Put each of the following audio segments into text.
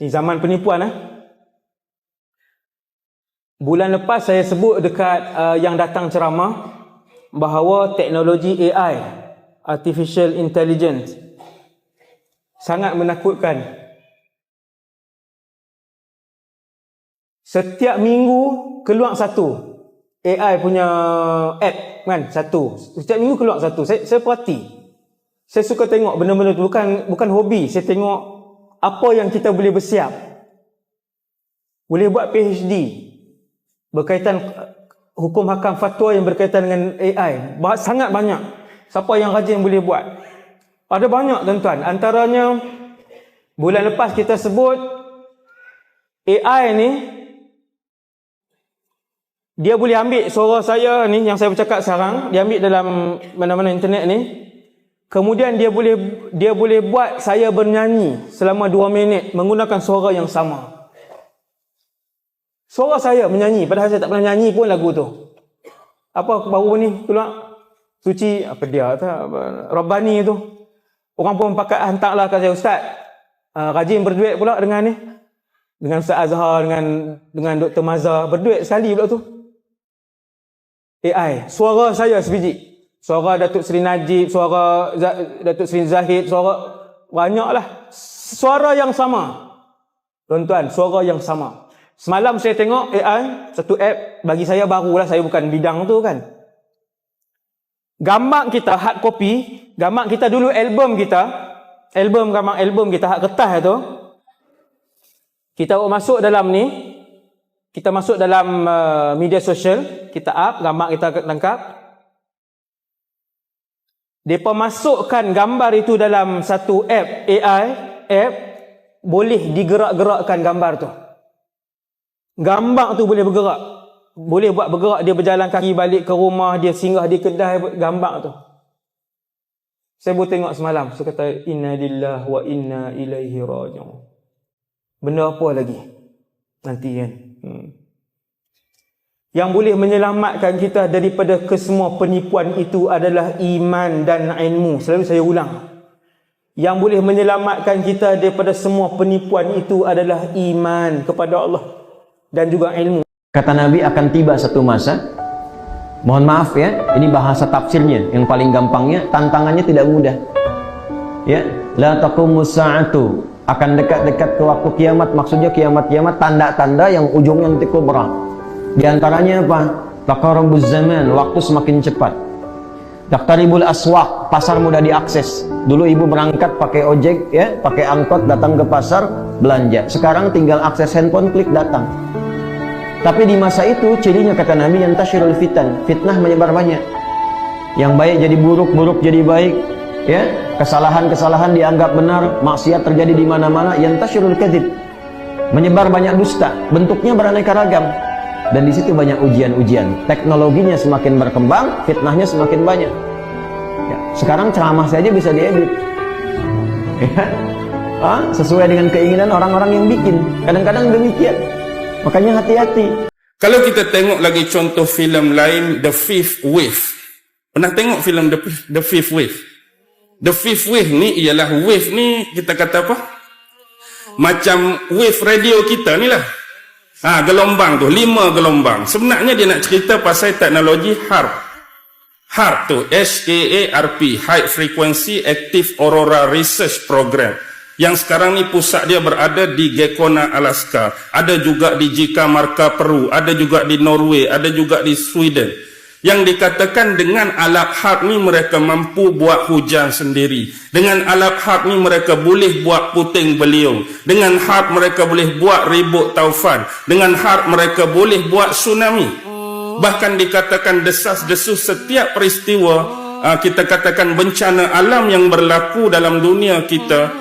Ini zaman penipuan eh. Bulan lepas saya sebut dekat uh, yang datang ceramah bahawa teknologi AI, artificial intelligence sangat menakutkan. Setiap minggu keluar satu AI punya app kan satu. Setiap minggu keluar satu. Saya saya perhati. Saya suka tengok benda-benda tu bukan bukan hobi. Saya tengok apa yang kita boleh bersiap. Boleh buat PhD berkaitan uh, hukum hakam fatwa yang berkaitan dengan AI. Sangat banyak. Siapa yang rajin boleh buat. Ada banyak tuan-tuan. Antaranya bulan lepas kita sebut AI ni dia boleh ambil suara saya ni yang saya bercakap sekarang, dia ambil dalam mana-mana internet ni. Kemudian dia boleh dia boleh buat saya bernyanyi selama 2 minit menggunakan suara yang sama. Suara saya menyanyi padahal saya tak pernah nyanyi pun lagu tu. Apa baru ni keluar? Suci apa dia tak Rabbani tu. Orang pun pakai hantarlah kat saya ustaz. Uh, rajin berduet pula dengan ni. Dengan Ustaz Azhar dengan dengan Dr. Mazhar berduet sekali pula tu. AI, suara saya sebiji. Suara Datuk Seri Najib, suara Datuk Seri Zahid, suara banyaklah. Suara yang sama. Tuan-tuan, suara yang sama. Semalam saya tengok AI, satu app bagi saya barulah, saya bukan bidang tu kan. Gambar kita hard copy, gambar kita dulu album kita, album gambar album kita hard kertas tu. Kita masuk dalam ni, kita masuk dalam uh, media sosial, kita up, gambar kita lengkap. Depa masukkan gambar itu dalam satu app AI, app boleh digerak-gerakkan gambar tu. Gambar tu boleh bergerak. Boleh buat bergerak dia berjalan kaki balik ke rumah, dia singgah di kedai gambar tu. Saya baru tengok semalam, saya kata inna lillahi wa inna ilaihi raji'un. Benda apa lagi? Nanti kan. Hmm. Yang boleh menyelamatkan kita daripada kesemua penipuan itu adalah iman dan ilmu. Selalu saya ulang. Yang boleh menyelamatkan kita daripada semua penipuan itu adalah iman kepada Allah dan juga ilmu. Kata Nabi akan tiba satu masa Mohon maaf ya, ini bahasa tafsirnya yang paling gampangnya, tantangannya tidak mudah. Ya, la taqumus sa'atu akan dekat-dekat ke waktu kiamat maksudnya kiamat-kiamat tanda-tanda yang ujungnya nanti kubra. Di antaranya apa? Taqarrubuz zaman, waktu semakin cepat. Daftaribul aswaq, pasar mudah diakses. Dulu ibu berangkat pakai ojek ya, pakai angkot datang ke pasar belanja. Sekarang tinggal akses handphone klik datang. Tapi di masa itu cirinya kata Nabi yang tasyirul fitan, fitnah menyebar banyak. Yang baik jadi buruk, buruk jadi baik, ya. Kesalahan-kesalahan dianggap benar, maksiat terjadi di mana-mana, yang tasyirul kadzib. Menyebar banyak dusta, bentuknya beraneka ragam. Dan di situ banyak ujian-ujian. Teknologinya semakin berkembang, fitnahnya semakin banyak. Ya. Sekarang ceramah saja bisa diedit. Ya. Ah, sesuai dengan keinginan orang-orang yang bikin. Kadang-kadang demikian. Makanya hati-hati. Kalau kita tengok lagi contoh filem lain The Fifth Wave. Pernah tengok filem The, The Fifth Wave? The Fifth Wave ni ialah wave ni kita kata apa? Macam wave radio kita ni lah. Ha, gelombang tu, lima gelombang. Sebenarnya dia nak cerita pasal teknologi HARP. HARP tu, H-A-A-R-P, High Frequency Active Aurora Research Program yang sekarang ni pusat dia berada di Gekona, Alaska. Ada juga di Jika Marka, Peru. Ada juga di Norway. Ada juga di Sweden. Yang dikatakan dengan alat hard ni mereka mampu buat hujan sendiri. Dengan alat hard ni mereka boleh buat puting beliung. Dengan hard mereka boleh buat ribut taufan. Dengan hard mereka boleh buat tsunami. Bahkan dikatakan desas-desus setiap peristiwa ah, kita katakan bencana alam yang berlaku dalam dunia kita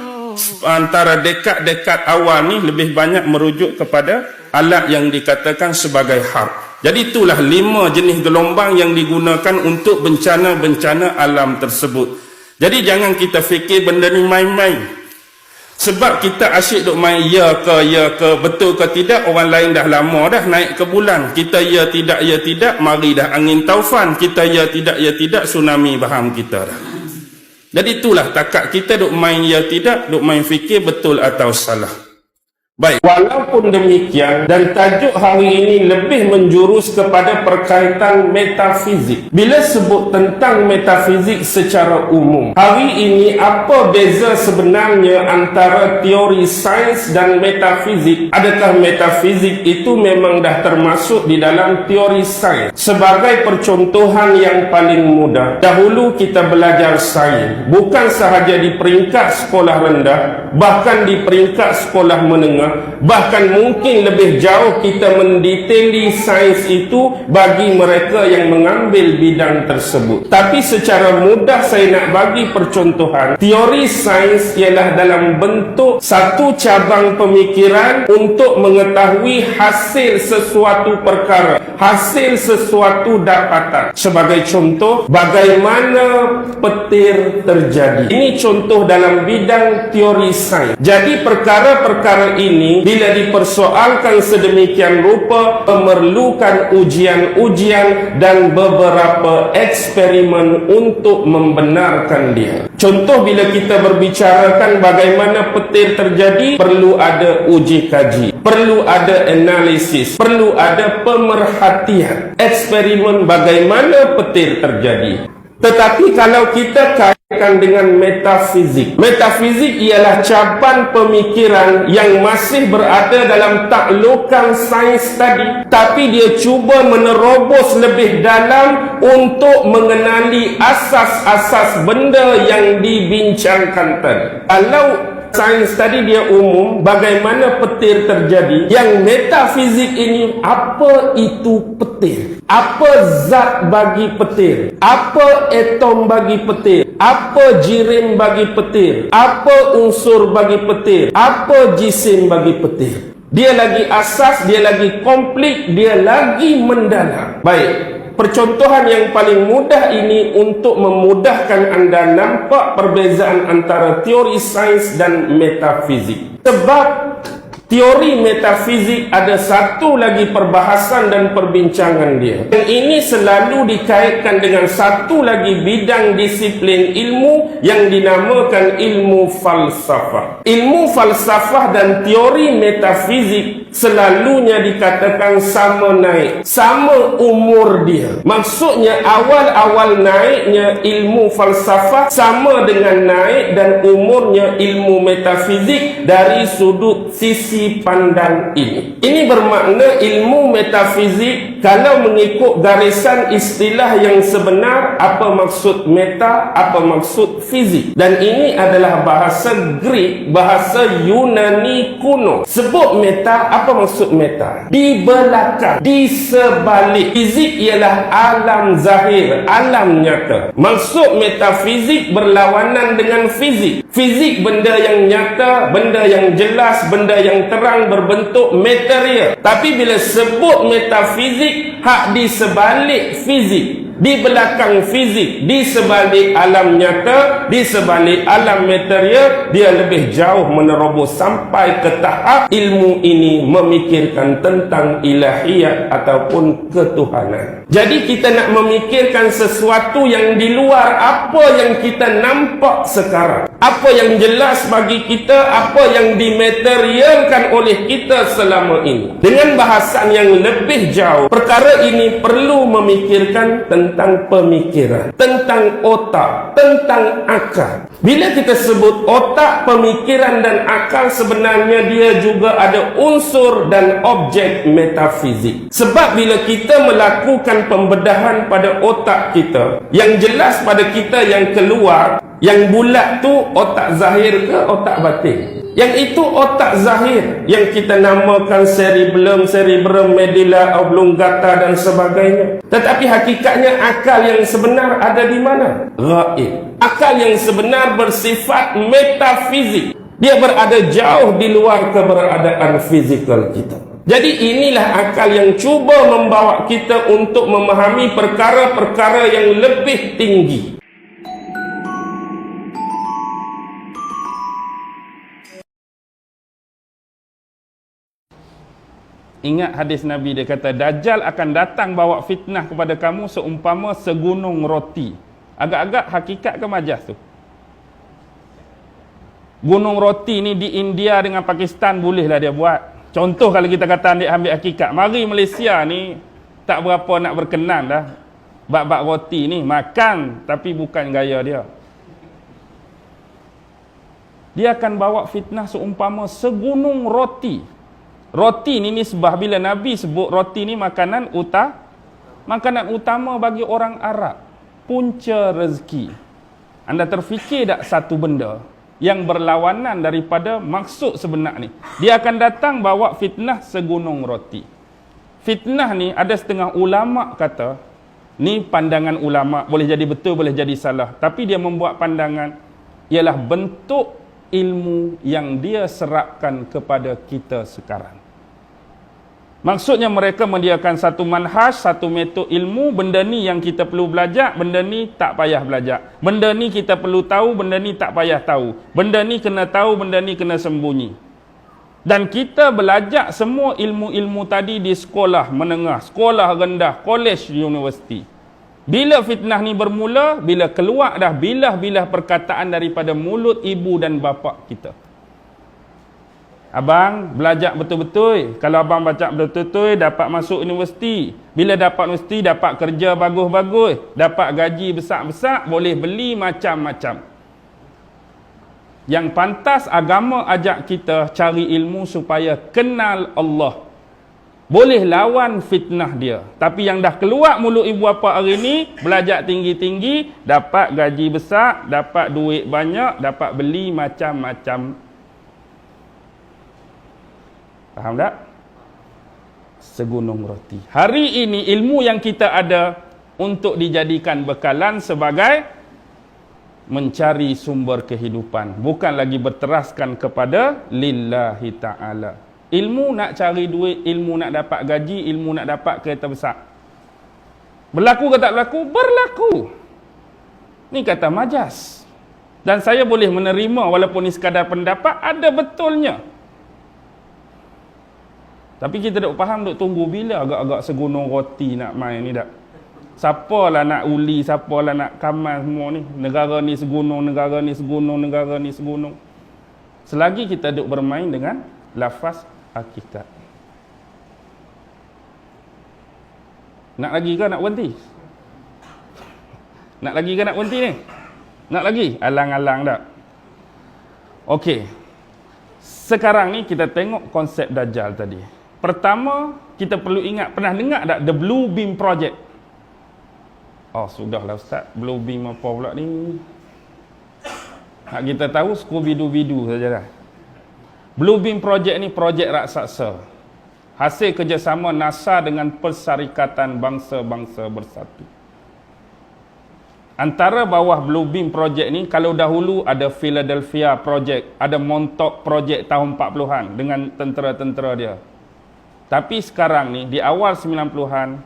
antara dekad-dekad awal ni lebih banyak merujuk kepada alat yang dikatakan sebagai harp. Jadi itulah lima jenis gelombang yang digunakan untuk bencana-bencana alam tersebut. Jadi jangan kita fikir benda ni main-main. Sebab kita asyik duk main ya ke ya ke betul ke tidak orang lain dah lama dah naik ke bulan. Kita ya tidak ya tidak mari dah angin taufan. Kita ya tidak ya tidak tsunami baham kita dah. Jadi itulah takat kita duk main ya tidak, duk main fikir betul atau salah. Baik, walaupun demikian dan tajuk hari ini lebih menjurus kepada perkaitan metafizik. Bila sebut tentang metafizik secara umum, hari ini apa beza sebenarnya antara teori sains dan metafizik? Adakah metafizik itu memang dah termasuk di dalam teori sains? Sebagai percontohan yang paling mudah, dahulu kita belajar sains bukan sahaja di peringkat sekolah rendah, bahkan di peringkat sekolah menengah bahkan mungkin lebih jauh kita mendetaili sains itu bagi mereka yang mengambil bidang tersebut. Tapi secara mudah saya nak bagi percontohan teori sains ialah dalam bentuk satu cabang pemikiran untuk mengetahui hasil sesuatu perkara hasil sesuatu dapatan. Sebagai contoh bagaimana petir terjadi. Ini contoh dalam bidang teori sains. Jadi perkara-perkara ini bila dipersoalkan sedemikian rupa memerlukan ujian-ujian dan beberapa eksperimen untuk membenarkan dia. Contoh bila kita berbicarakan bagaimana petir terjadi, perlu ada uji kaji, perlu ada analisis, perlu ada pemerhatian. Eksperimen bagaimana petir terjadi. Tetapi kalau kita kaitkan dengan metafizik, metafizik ialah cabang pemikiran yang masih berada dalam taklukan sains tadi, tapi dia cuba menerobos lebih dalam untuk mengenali asas-asas benda yang dibincangkan tadi. Kalau sains tadi dia umum bagaimana petir terjadi? Yang metafizik ini apa itu petir? Apa zat bagi petir? Apa atom bagi petir? Apa jirim bagi petir? Apa unsur bagi petir? Apa jisim bagi petir? Dia lagi asas dia lagi komplit dia lagi mendalam. Baik Percontohan yang paling mudah ini untuk memudahkan anda nampak perbezaan antara teori sains dan metafizik. Sebab Teori metafizik ada satu lagi perbahasan dan perbincangan dia. Dan ini selalu dikaitkan dengan satu lagi bidang disiplin ilmu yang dinamakan ilmu falsafah. Ilmu falsafah dan teori metafizik selalunya dikatakan sama naik, sama umur dia. Maksudnya awal-awal naiknya ilmu falsafah sama dengan naik dan umurnya ilmu metafizik dari sudut sisi pandang ini. Ini bermakna ilmu metafizik kalau mengikut garisan istilah yang sebenar apa maksud meta, apa maksud fizik. Dan ini adalah bahasa Greek, bahasa Yunani kuno. Sebut meta, apa maksud meta? Di belakang, di sebalik. Fizik ialah alam zahir, alam nyata. Maksud metafizik berlawanan dengan fizik. Fizik benda yang nyata, benda yang jelas, benda yang terang berbentuk material. Tapi bila sebut metafizik, hak di sebalik fizik. Di belakang fizik, di sebalik alam nyata, di sebalik alam material, dia lebih jauh menerobos sampai ke tahap ilmu ini memikirkan tentang ilahiyat ataupun ketuhanan. Jadi kita nak memikirkan sesuatu yang di luar apa yang kita nampak sekarang. Apa yang jelas bagi kita, apa yang dimaterialkan oleh kita selama ini. Dengan bahasan yang lebih jauh, perkara ini perlu memikirkan tentang pemikiran, tentang otak, tentang akal. Bila kita sebut otak, pemikiran dan akal sebenarnya dia juga ada unsur dan objek metafizik. Sebab bila kita melakukan pembedahan pada otak kita, yang jelas pada kita yang keluar, yang bulat tu otak zahir ke otak batin? Yang itu otak zahir yang kita namakan cerebellum, cerebrum, medulla oblongata dan sebagainya. Tetapi hakikatnya akal yang sebenar ada di mana? Gaib. Akal yang sebenar bersifat metafizik. Dia berada jauh di luar keberadaan fizikal kita. Jadi inilah akal yang cuba membawa kita untuk memahami perkara-perkara yang lebih tinggi. Ingat hadis Nabi dia kata Dajjal akan datang bawa fitnah kepada kamu seumpama segunung roti. Agak-agak hakikat ke majas tu? Gunung roti ni di India dengan Pakistan bolehlah dia buat. Contoh kalau kita kata ambil ambil hakikat. Mari Malaysia ni tak berapa nak berkenan dah. Bak-bak roti ni makan tapi bukan gaya dia. Dia akan bawa fitnah seumpama segunung roti. Roti ni nisbah bila Nabi sebut roti ni makanan uta makanan utama bagi orang Arab. Punca rezeki. Anda terfikir tak satu benda yang berlawanan daripada maksud sebenar ni. Dia akan datang bawa fitnah segunung roti. Fitnah ni ada setengah ulama kata ni pandangan ulama boleh jadi betul boleh jadi salah tapi dia membuat pandangan ialah bentuk ilmu yang dia serapkan kepada kita sekarang. Maksudnya mereka menyediakan satu manhaj, satu metod ilmu, benda ni yang kita perlu belajar, benda ni tak payah belajar. Benda ni kita perlu tahu, benda ni tak payah tahu. Benda ni kena tahu, benda ni kena sembunyi. Dan kita belajar semua ilmu-ilmu tadi di sekolah menengah, sekolah rendah, kolej, universiti. Bila fitnah ni bermula, bila keluar dah bilah-bilah perkataan daripada mulut ibu dan bapa kita. Abang belajar betul-betul. Kalau abang baca betul-betul, dapat masuk universiti. Bila dapat universiti, dapat kerja bagus-bagus. Dapat gaji besar-besar, boleh beli macam-macam. Yang pantas agama ajak kita cari ilmu supaya kenal Allah. Boleh lawan fitnah dia. Tapi yang dah keluar mulut ibu bapa hari ni, belajar tinggi-tinggi, dapat gaji besar, dapat duit banyak, dapat beli macam-macam Faham tak? Segunung roti. Hari ini ilmu yang kita ada untuk dijadikan bekalan sebagai mencari sumber kehidupan. Bukan lagi berteraskan kepada lillahi ta'ala. Ilmu nak cari duit, ilmu nak dapat gaji, ilmu nak dapat kereta besar. Berlaku ke tak berlaku? Berlaku. Ni kata majas. Dan saya boleh menerima walaupun ni sekadar pendapat, ada betulnya. Tapi kita tak faham duk tunggu bila agak-agak segunung roti nak main ni dak. Siapalah nak uli, siapalah nak kamal semua ni. Negara ni segunung, negara ni segunung, negara ni segunung. Selagi kita duk bermain dengan lafaz hakikat. Nak lagi ke nak berhenti? Nak lagi ke nak berhenti ni? Nak lagi? Alang-alang tak? Okey. Sekarang ni kita tengok konsep Dajjal tadi. Pertama, kita perlu ingat, pernah dengar tak The Blue Beam Project? Oh, sudahlah Ustaz. Blue Beam apa pula ni? Hak kita tahu Scooby-Doo saja dah. Blue Beam Project ni projek raksasa. Hasil kerjasama NASA dengan Persyarikatan Bangsa-Bangsa Bersatu. Antara bawah Blue Beam Project ni, kalau dahulu ada Philadelphia Project, ada Montauk Project tahun 40-an dengan tentera-tentera dia. Tapi sekarang ni di awal 90-an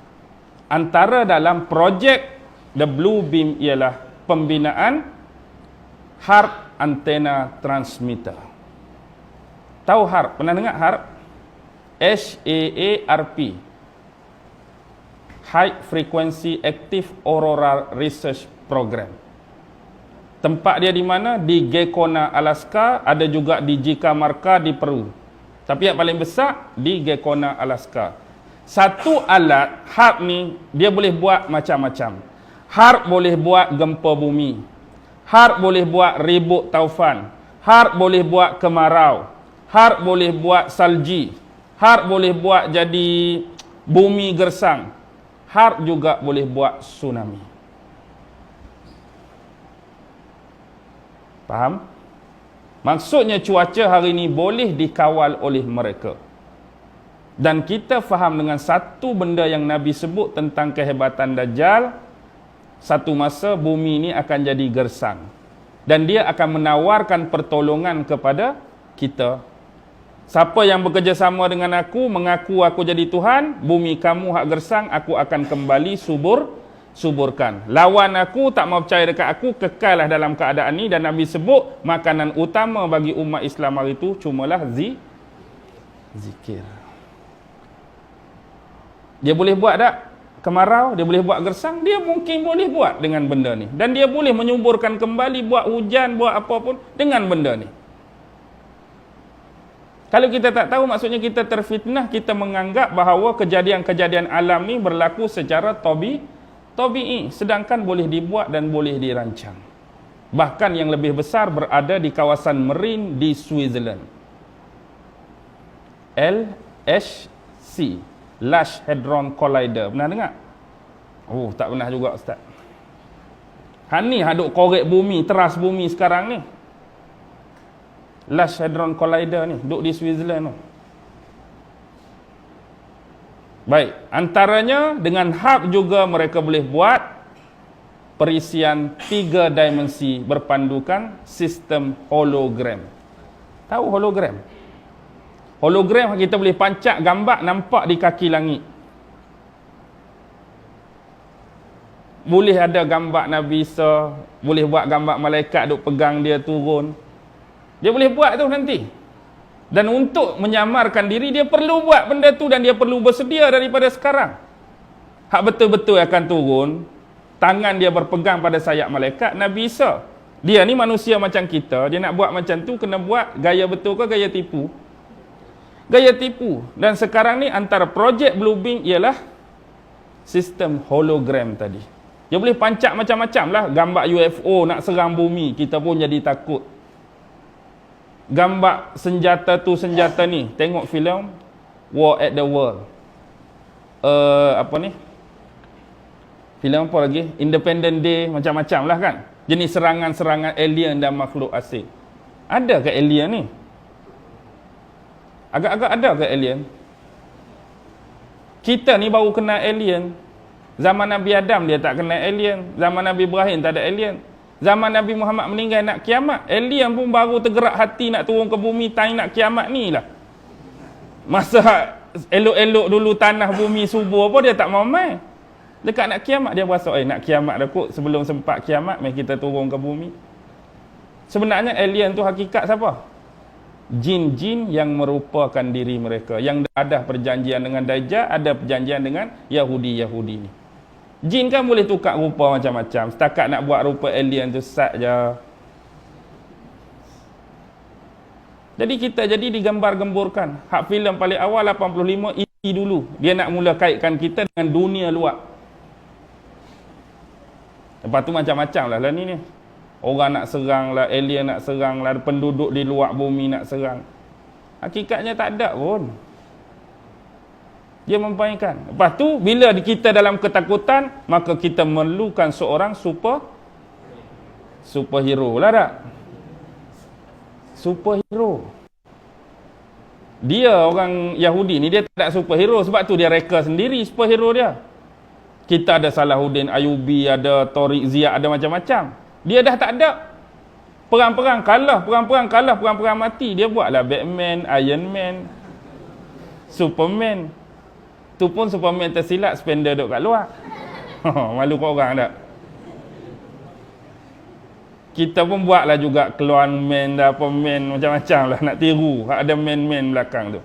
antara dalam projek The Blue Beam ialah pembinaan HARP antena transmitter. Tahu HARP? Pernah dengar HARP? H A A R P. High Frequency Active Aurora Research Program. Tempat dia di mana? Di Gekona, Alaska, ada juga di Jikamarka di Peru. Tapi yang paling besar di Gekona, Alaska. Satu alat HARP ni dia boleh buat macam-macam. HARP boleh buat gempa bumi. HARP boleh buat ribut taufan. HARP boleh buat kemarau. HARP boleh buat salji. HARP boleh buat jadi bumi gersang. HARP juga boleh buat tsunami. Faham? Maksudnya cuaca hari ini boleh dikawal oleh mereka. Dan kita faham dengan satu benda yang Nabi sebut tentang kehebatan Dajjal, satu masa bumi ini akan jadi gersang. Dan dia akan menawarkan pertolongan kepada kita. Siapa yang bekerjasama dengan aku, mengaku aku jadi Tuhan, bumi kamu hak gersang, aku akan kembali subur, suburkan. Lawan aku tak mau percaya dekat aku kekallah dalam keadaan ni dan Nabi sebut makanan utama bagi umat Islam hari itu cumalah zi zikir. Dia boleh buat tak? Kemarau, dia boleh buat gersang, dia mungkin boleh buat dengan benda ni. Dan dia boleh menyuburkan kembali buat hujan, buat apa pun dengan benda ni. Kalau kita tak tahu maksudnya kita terfitnah, kita menganggap bahawa kejadian-kejadian alam ni berlaku secara tabi tabii sedangkan boleh dibuat dan boleh dirancang. Bahkan yang lebih besar berada di kawasan marine di Switzerland. LHC Large Hadron Collider. Pernah dengar? Oh, tak pernah juga ustaz. Han ni haduk korek bumi, teras bumi sekarang ni. Large Hadron Collider ni, duduk di Switzerland tu. Baik, antaranya dengan hub juga mereka boleh buat perisian tiga dimensi berpandukan sistem hologram. Tahu hologram? Hologram kita boleh pancak gambar nampak di kaki langit. Boleh ada gambar Nabi Isa, boleh buat gambar malaikat duk pegang dia turun. Dia boleh buat tu nanti. Dan untuk menyamarkan diri dia perlu buat benda tu dan dia perlu bersedia daripada sekarang. Hak betul-betul akan turun, tangan dia berpegang pada sayap malaikat Nabi Isa. Dia ni manusia macam kita, dia nak buat macam tu kena buat gaya betul ke gaya tipu? Gaya tipu. Dan sekarang ni antara projek Bluebeam ialah sistem hologram tadi. Dia boleh pancak macam-macam lah. Gambar UFO nak serang bumi, kita pun jadi takut. Gambar senjata tu senjata ni. Tengok filem War at the World. Uh, apa ni? Filem apa lagi? Independent Day macam-macam lah kan. Jenis serangan-serangan alien dan makhluk asing. Ada ke alien ni? Agak-agak ada ke alien? Kita ni baru kenal alien. Zaman Nabi Adam dia tak kenal alien. Zaman Nabi Ibrahim tak ada alien. Zaman Nabi Muhammad meninggal nak kiamat. Alien pun baru tergerak hati nak turun ke bumi time nak kiamat ni lah. Masa elok-elok dulu tanah bumi subur apa dia tak mau main. Dekat nak kiamat dia berasa eh nak kiamat dah kot sebelum sempat kiamat mai kita turun ke bumi. Sebenarnya alien tu hakikat siapa? Jin-jin yang merupakan diri mereka. Yang ada perjanjian dengan Dajjal, ada perjanjian dengan Yahudi-Yahudi ni. Jin kan boleh tukar rupa macam-macam. Setakat nak buat rupa alien tu sat je. Jadi kita jadi digambar-gemburkan. Hak filem paling awal 85 isi dulu. Dia nak mula kaitkan kita dengan dunia luar. Lepas tu macam-macam lah, lah ni ni. Orang nak serang lah, alien nak serang lah, penduduk di luar bumi nak serang. Hakikatnya tak ada pun. Dia mempainkan. Lepas tu, bila kita dalam ketakutan, maka kita memerlukan seorang super superhero lah tak? Superhero. Dia orang Yahudi ni, dia tak ada superhero. Sebab tu dia reka sendiri superhero dia. Kita ada Salahuddin Ayubi, ada Tariq Ziyad, ada macam-macam. Dia dah tak ada. Perang-perang kalah, perang-perang kalah, perang-perang mati. Dia buatlah Batman, Iron Man, Superman. Tu pun Superman tersilap spender duduk kat luar. Malu kau orang tak? Kita pun buatlah juga keluar man dah apa man macam-macam lah nak tiru. Ada man-man belakang tu.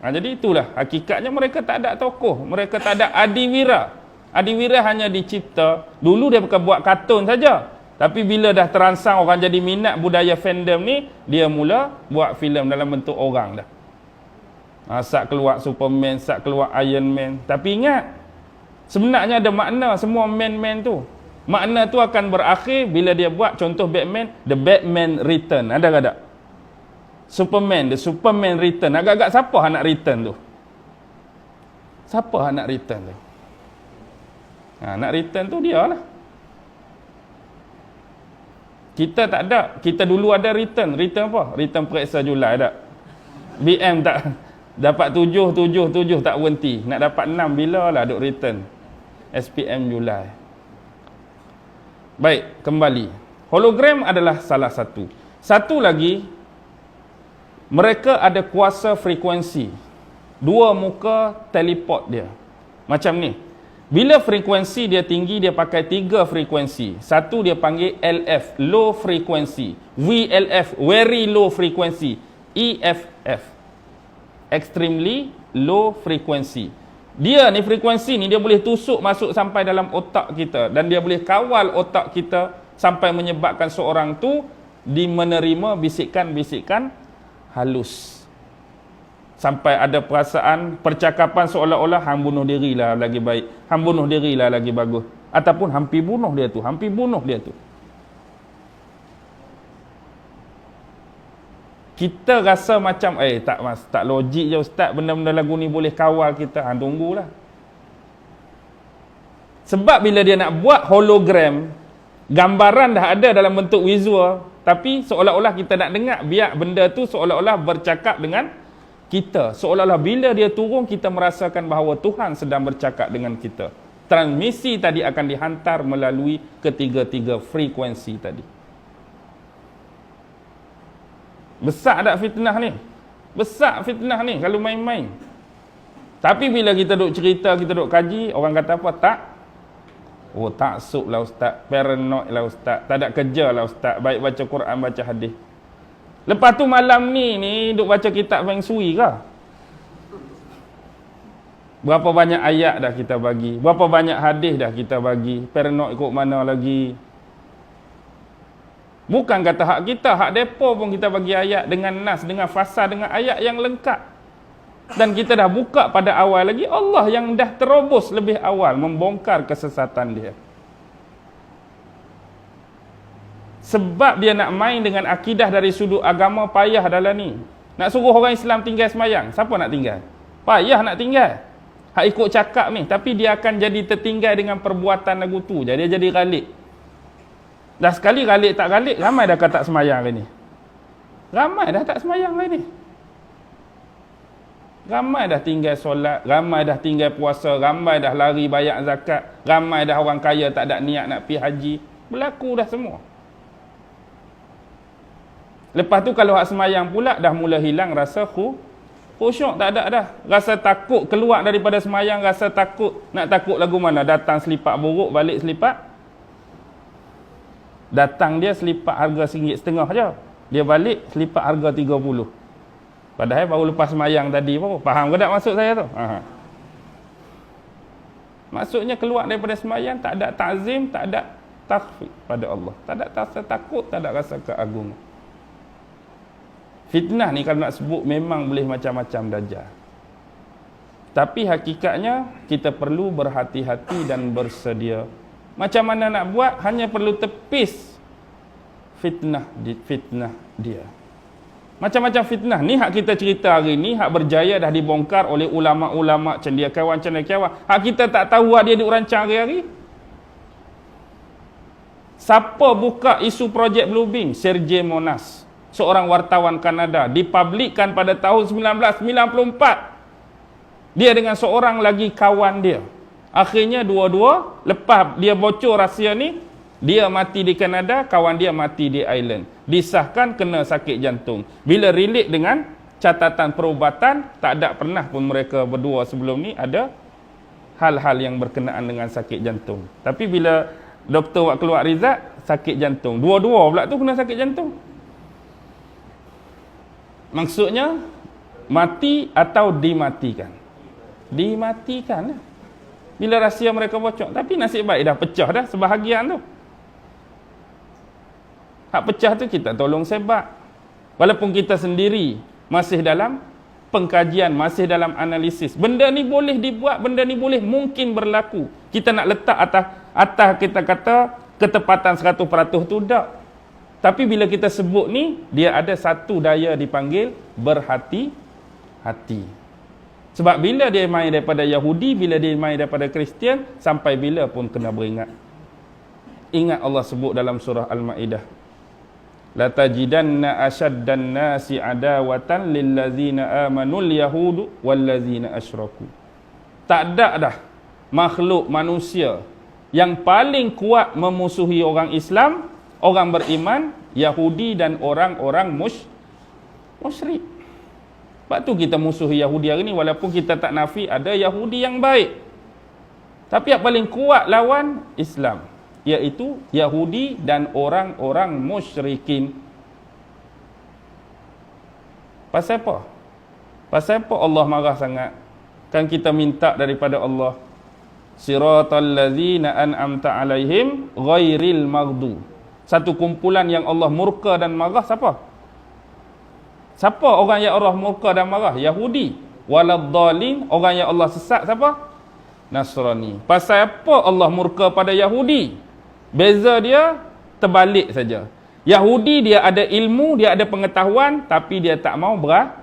Ha, jadi itulah hakikatnya mereka tak ada tokoh. Mereka tak ada adiwira. Adiwira hanya dicipta. Dulu dia bukan buat kartun saja. Tapi bila dah terangsang orang jadi minat budaya fandom ni, dia mula buat filem dalam bentuk orang dah. Ha, sat keluar Superman, sat keluar Iron Man. Tapi ingat, sebenarnya ada makna semua man-man tu. Makna tu akan berakhir bila dia buat contoh Batman, The Batman Return. Ada tak? Superman, The Superman Return. Agak-agak siapa nak return tu? Siapa nak return tu? Ha, nak return tu dia lah. Kita tak ada. Kita dulu ada return. Return apa? Return periksa Julai tak? BM tak dapat tujuh, tujuh, tujuh tak berhenti. Nak dapat enam bila lah duk return. SPM Julai. Baik, kembali. Hologram adalah salah satu. Satu lagi, mereka ada kuasa frekuensi. Dua muka teleport dia. Macam ni. Bila frekuensi dia tinggi, dia pakai tiga frekuensi. Satu dia panggil LF, low frequency. VLF, very low frequency. EFF, extremely low frequency. Dia ni frekuensi ni dia boleh tusuk masuk sampai dalam otak kita dan dia boleh kawal otak kita sampai menyebabkan seorang tu di menerima bisikan-bisikan halus. Sampai ada perasaan percakapan seolah-olah hang bunuh diri lah lagi baik. Hang bunuh diri lah lagi bagus. Ataupun hampir bunuh dia tu. Hampir bunuh dia tu. Kita rasa macam eh tak mas tak logik je ustaz benda-benda lagu ni boleh kawal kita. Hang tunggulah. Sebab bila dia nak buat hologram, gambaran dah ada dalam bentuk visual, tapi seolah-olah kita nak dengar biar benda tu seolah-olah bercakap dengan kita. Seolah-olah bila dia turun kita merasakan bahawa Tuhan sedang bercakap dengan kita. Transmisi tadi akan dihantar melalui ketiga-tiga frekuensi tadi. Besar tak fitnah ni? Besar fitnah ni kalau main-main. Tapi bila kita duk cerita, kita duk kaji, orang kata apa? Tak. Oh tak sup lah ustaz. Paranoid lah ustaz. Tak ada kerja lah ustaz. Baik baca Quran, baca hadis. Lepas tu malam ni, ni duk baca kitab Feng Shui ke? Berapa banyak ayat dah kita bagi? Berapa banyak hadis dah kita bagi? Paranoid ikut mana lagi? Bukan kata hak kita, hak depo pun kita bagi ayat dengan nas, dengan fasa, dengan ayat yang lengkap. Dan kita dah buka pada awal lagi, Allah yang dah terobos lebih awal membongkar kesesatan dia. Sebab dia nak main dengan akidah dari sudut agama payah dalam ni. Nak suruh orang Islam tinggal semayang, siapa nak tinggal? Payah nak tinggal. Hak ikut cakap ni, tapi dia akan jadi tertinggal dengan perbuatan lagu tu. Jadi dia jadi galik. Dah sekali galik tak galik, ramai dah kata semayang hari ni. Ramai dah tak semayang hari ni. Ramai dah tinggal solat, ramai dah tinggal puasa, ramai dah lari bayar zakat, ramai dah orang kaya tak ada niat nak pergi haji. Berlaku dah semua. Lepas tu kalau hak semayang pula dah mula hilang rasa khu, khusyuk tak ada dah. Rasa takut keluar daripada semayang, rasa takut. Nak takut lagu mana? Datang selipak buruk, balik selipak. Datang dia selipak harga RM1.5 je. Dia balik selipak harga RM30. Padahal baru lepas semayang tadi pun. Faham ke tak maksud saya tu? Aha. Maksudnya keluar daripada semayang tak ada takzim, tak ada takhfid pada Allah. Tak ada rasa takut, tak ada rasa keagungan. Fitnah ni kalau nak sebut memang boleh macam-macam dajjal. Tapi hakikatnya kita perlu berhati-hati dan bersedia. Macam mana nak buat? Hanya perlu tepis fitnah di fitnah dia. Macam-macam fitnah ni hak kita cerita hari ni hak berjaya dah dibongkar oleh ulama-ulama cendekiawan cendekiawan. Hak kita tak tahu hak dia dirancang hari-hari. Siapa buka isu projek Bluebeam? Sergey Monas seorang wartawan Kanada dipublikkan pada tahun 1994 dia dengan seorang lagi kawan dia akhirnya dua-dua lepas dia bocor rahsia ni dia mati di Kanada kawan dia mati di Ireland disahkan kena sakit jantung. Bila relate dengan catatan perubatan tak ada pernah pun mereka berdua sebelum ni ada hal-hal yang berkenaan dengan sakit jantung. Tapi bila doktor buat keluar result sakit jantung. Dua-dua pula tu kena sakit jantung. Maksudnya mati atau dimatikan. Dimatikan lah. Bila rahsia mereka bocor. Tapi nasib baik dah pecah dah sebahagian tu. Hak pecah tu kita tolong sebab. Walaupun kita sendiri masih dalam pengkajian, masih dalam analisis. Benda ni boleh dibuat, benda ni boleh mungkin berlaku. Kita nak letak atas atas kita kata ketepatan 100% tu tak. Tapi bila kita sebut ni, dia ada satu daya dipanggil berhati-hati. Sebab bila dia main daripada Yahudi, bila dia main daripada Kristian, sampai bila pun kena beringat. Ingat Allah sebut dalam surah Al-Ma'idah. La tajidanna ashaddan nasi adawatan lillazina amanul yahudu wallazina asyraku. Tak ada dah makhluk manusia yang paling kuat memusuhi orang Islam orang beriman, Yahudi dan orang-orang musyrik. Sebab tu kita musuhi Yahudi hari ni walaupun kita tak nafi ada Yahudi yang baik. Tapi yang paling kuat lawan Islam iaitu Yahudi dan orang-orang musyrikin. Pasal apa? Pasal apa Allah marah sangat? Kan kita minta daripada Allah Siratal ladzina an'amta alaihim ghairil maghdub satu kumpulan yang Allah murka dan marah siapa? Siapa orang yang Allah murka dan marah? Yahudi. Waladhalin, orang yang Allah sesat siapa? Nasrani. Pasal apa Allah murka pada Yahudi? Beza dia terbalik saja. Yahudi dia ada ilmu, dia ada pengetahuan tapi dia tak mau ber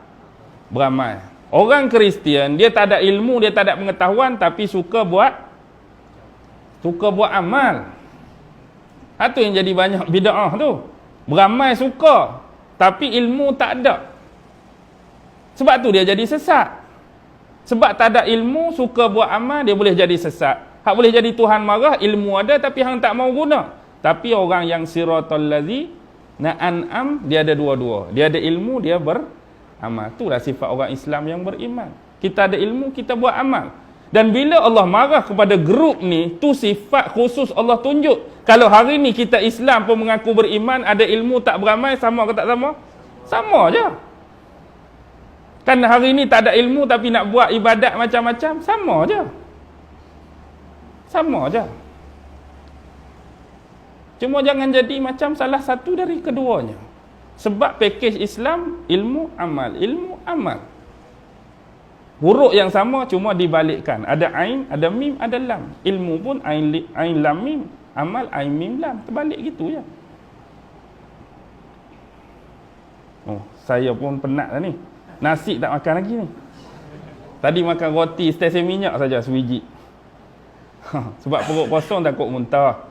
beramal. Orang Kristian dia tak ada ilmu, dia tak ada pengetahuan tapi suka buat suka buat amal. Itu yang jadi banyak bid'ah tu. Beramal suka tapi ilmu tak ada. Sebab tu dia jadi sesat. Sebab tak ada ilmu, suka buat amal, dia boleh jadi sesat. Hak boleh jadi Tuhan marah, ilmu ada tapi hang tak mau guna. Tapi orang yang siratal ladzi na'an'am, dia ada dua-dua. Dia ada ilmu, dia beramal. Itulah sifat orang Islam yang beriman. Kita ada ilmu, kita buat amal. Dan bila Allah marah kepada grup ni, tu sifat khusus Allah tunjuk. Kalau hari ni kita Islam pun mengaku beriman, ada ilmu tak beramal, sama ke tak sama? Sama je. Kan hari ni tak ada ilmu tapi nak buat ibadat macam-macam, sama je. Sama je. Cuma jangan jadi macam salah satu dari keduanya. Sebab package Islam, ilmu, amal. Ilmu, amal. Huruf yang sama cuma dibalikkan. Ada ain, ada mim, ada lam. Ilmu pun ain, li- ain lam mim. Amal ain mim lam. Terbalik gitu ya. Oh, saya pun penat dah ni. Nasi tak makan lagi ni. Tadi makan roti stesen minyak saja sebiji. Sebab perut kosong takut muntah.